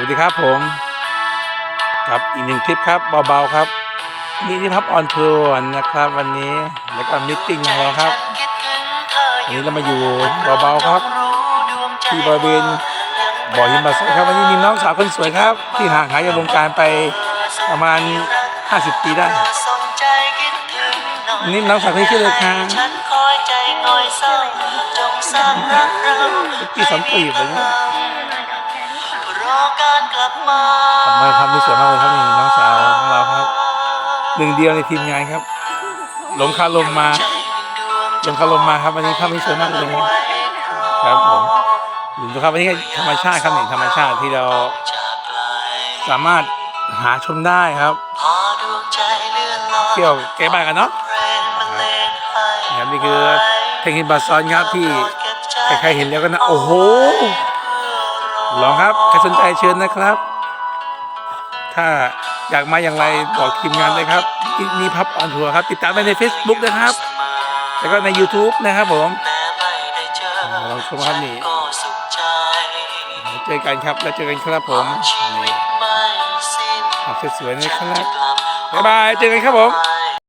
วัสดีครับผมครับอีกหนึ่งคลิปครับเบาๆครับนี่ที่พับออนทัวร์นะครับ วันนี้แล้วก็มิทติ้งของเราครับวันนี้เรามาอยู่เบาๆครับ ที่บริเวณบ่อหินบาสครับวันนี้มีน้องสาวคนสวยครับ ที่ห่างหายจากวงการไปประมาณ 50 ปีได้นี่น้องสาวคนนี้ชื่ออะไรคะฉันคอยใจงอยเศร้าจงสร้างรักเราพี่สอนปีบเลยนะรอ การกลับมาทำไมครับนี่สวยมากเลยครับนี่น้องสาวของเราครับหนึ่งเดียวในทีมงานครับลงคาลมมาใจหนึ่งดวลงคาลมมาครับวันนี้ภาพนี้สวยมากเลยครับผมดูครับวันนี้ธรรมชาติครับนี่ธรรมชาติที่เราสามารถหาชมได้ครับเที่ยวแก้บ้านกันเนาะครับนี่คือเทคนิคบาซอนครับที่ใครๆเห็นแล้วก็นะโอ้โห ลองครับใครสนใจเชิญนะครับ ถ้าอยากมาอย่างไรบอกทีมงานเลยครับนี่พับออนทัวร์ครับ ติดตามได้ใน Facebook นะครับ แล้วก็ใน YouTube นะครับผมลองชมครับนี่เจอกันครับแล้วเจอกันครับผมนี่ตไม่สิ้นภาพสวยๆนะครับจะกลับบ๊ายบายเจอกันครับผม